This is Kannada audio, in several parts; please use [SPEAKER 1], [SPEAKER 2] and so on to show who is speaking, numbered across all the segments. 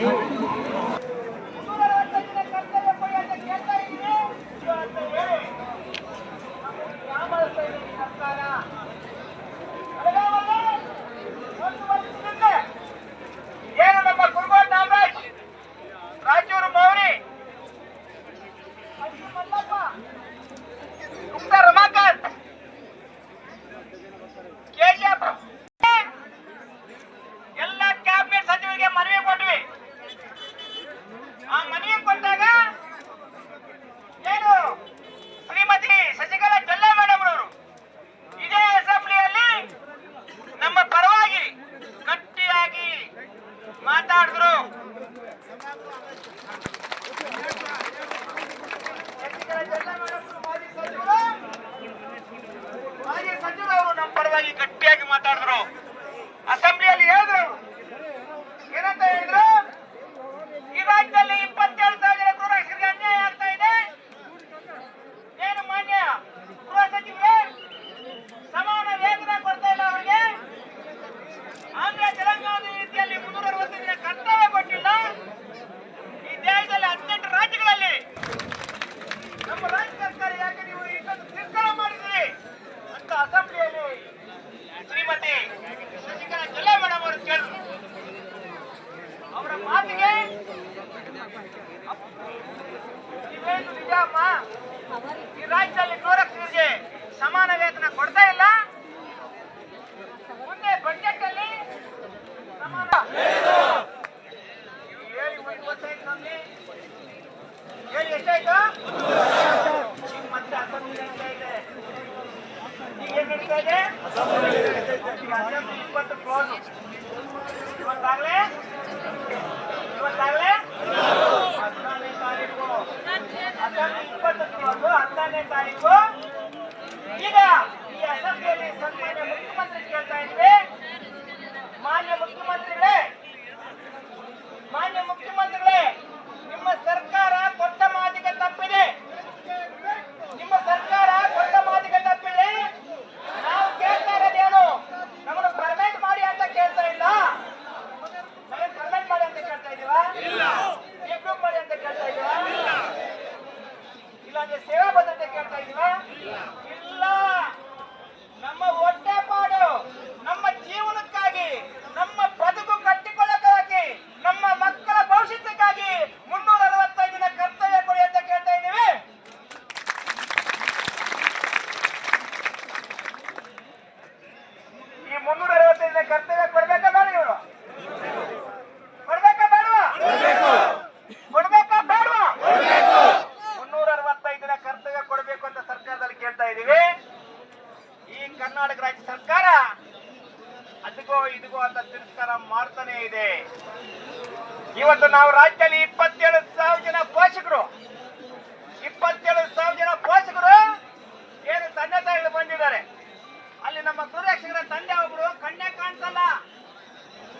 [SPEAKER 1] Thank you. ಅವರ ಮಾತಿಗೆ ಇವೇನು ನಿಜ ಅಮ್ಮ? ಈ ರಾಜ್ಯದಲ್ಲಿ ನೂರಕ್ಕೆ ಸಮಾನ ವೇತನ ಕೊಡ್ತಾ ಇಲ್ಲ. ಸೇವಾ ಭದ್ರತೆ ಕೇಳ್ತಾ ಇದೀವಾ ಇಲ್ಲ. ಇದಿಗೂ ಅಂತ ತಿರಸ್ಕಾರ ಮಾಡ್ತಾನೆ ಇದೆ. ಇವತ್ತು ನಾವು ರಾಜ್ಯದಲ್ಲಿ ಇಪ್ಪತ್ತೇಳು ಸಾವಿರ ಜನ ಪೋಷಕರು. ಇಪ್ಪತ್ತೇಳು ಸಾವಿರ ಜನ ಪೋಷಕರು ಏನು ತಂದೆ ತಾಯಿಗಳು ಬಂದಿದ್ದಾರೆ. ಅಲ್ಲಿ ನಮ್ಮ ಸುರಕ್ಷಕರ ತಂದೆ ಒಬ್ರು ಕಣ್ಣೆ ಕಾಣಿಸಲ್ಲ.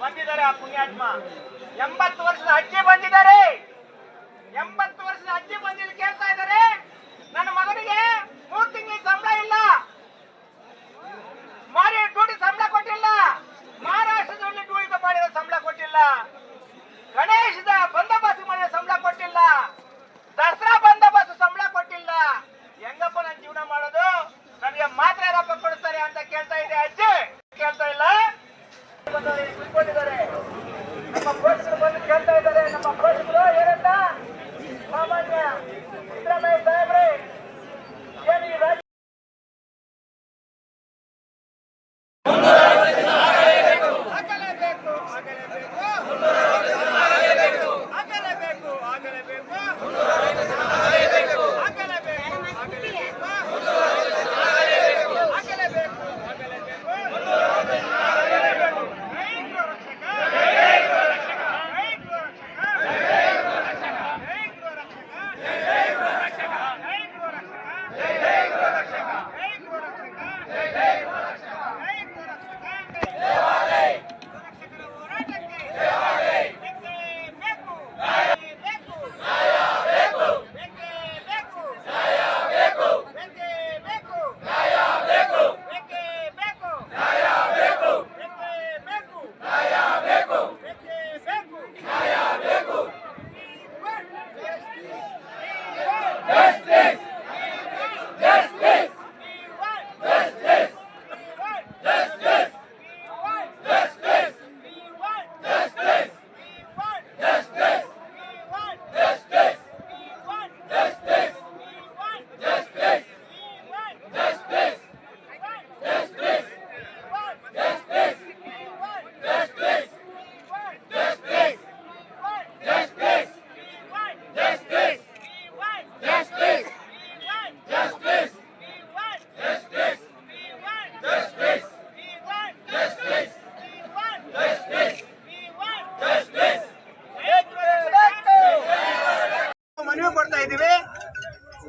[SPEAKER 1] ಬಂದಿದ್ದಾರೆ ಆ ಪುಣ್ಯಾತ್ಮ. ಎಂಬತ್ತು ವರ್ಷದ ಅಜ್ಜಿ ಬಂದಿದ್ದಾರೆ. ಎಂಬತ್ತು ವರ್ಷದ ಅಜ್ಜಿ ಬಂದಿದ್ದು ಕೇಳ್ತಾ ಇದ್ದಾರೆ. ನನ್ನ ಮಗನಿಗೆ ಮೋಸನ ಮಾಡೋದು ನಮಗೆ ಮಾತ್ರ ಯಾರಪ್ಪ ಕೊಡ್ತಾರೆ ಅಂತ ಕೇಳ್ತಾ ಇದೆ ಅಜ್ಜಿ. ಕೇಳ್ತಾ ಇಲ್ಲ? ನಮ್ಮ ಪೋಷಕರು ಬಂದು ಕೇಳ್ತಾ ಇದ್ದಾರೆ. ನಮ್ಮ ಪೋಷಕರು ಏನಂತ ಸಾಮಾನ್ಯ ಸಿದ್ದರಾಮಯ್ಯ ಸಾಹೇಬ್ರ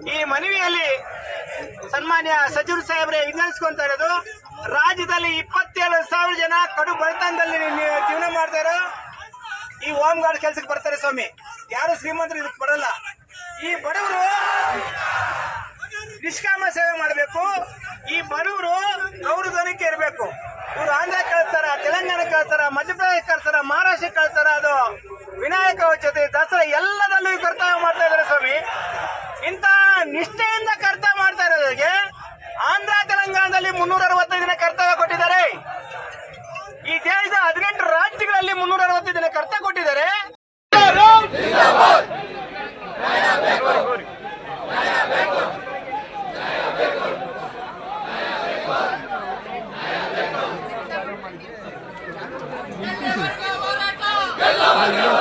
[SPEAKER 1] ಈ ಮನವಿಯಲ್ಲಿ ಸನ್ಮಾನ್ಯ ಸಚಿವರು ಸಾಹೇಬ್ರೆ ವಿಜ್ಞಾನಿಸ್ಕೊಂತ ಇರೋದು, ರಾಜ್ಯದಲ್ಲಿ ಇಪ್ಪತ್ತೇಳು ಸಾವಿರ ಜನ ಕಡು ಬಡತನದಲ್ಲಿ ಜೀವನ ಮಾಡ್ತಾರೋ, ಈ ಹೋಮ್ ಗಾರ್ಡ್ ಕೆಲಸಕ್ಕೆ ಬರ್ತಾರೆ ಸ್ವಾಮಿ. ಯಾರು ಶ್ರೀಮಂತರು ಇದಕ್ಕೆ ಬರಲ್ಲ. ಈ ಬಡವರು ನಿಷ್ಕಾಮ ಸೇವೆ ಮಾಡಬೇಕು. ಈ ಬಡವರು ಅವ್ರ ಇರಬೇಕು. ಇವರು ಆಂಧ್ರ ಕಳ್ತಾರ ತೆಲಂಗಾಣ
[SPEAKER 2] Hallelujah.